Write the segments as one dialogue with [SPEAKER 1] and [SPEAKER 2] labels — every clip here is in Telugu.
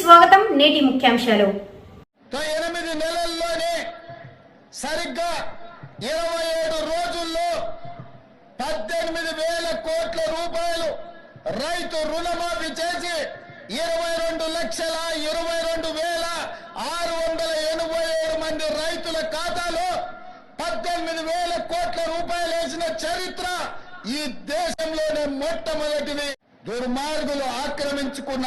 [SPEAKER 1] స్వాగతం. నేటి ముఖ్యాంశాలు.
[SPEAKER 2] ఎనిమిది నెలల్లోనే సరిగ్గా ఇరవై ఏడు రోజుల్లో పద్దెనిమిది వేల కోట్ల రూపాయలు రైతు రుణమాఫీ చేసి ఇరవై రెండు లక్షల ఇరవై రెండు వేల ఆరు వందల ఎనభై ఏడు మంది రైతుల ఖాతాలో పద్దెనిమిది వేల కోట్ల రూపాయలు వేసిన చరిత్ర ఈ దేశంలోనే మొట్టమొదటిది. దుర్మార్గులు ఆక్రమించుకున్న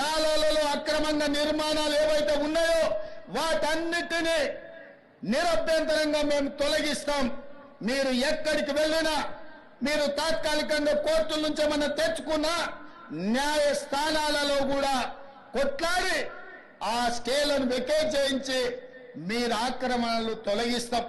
[SPEAKER 2] నాలాలలో అక్రమంగా నిర్మాణాలు ఏవైతే ఉన్నాయో వాటన్నిటినీ నిరభ్యంతరంగా మేము తొలగిస్తాం. మీరు ఎక్కడికి వెళ్ళినా మీరు తాత్కాలికంగా కోర్టుల నుంచి ఏమన్నా తెచ్చుకున్నా న్యాయ స్థానాలలో కూడా కొట్లాడి ఆ స్కేలను వెకేట్ చేయించి మీరు ఆక్రమణలు తొలగిస్తాం.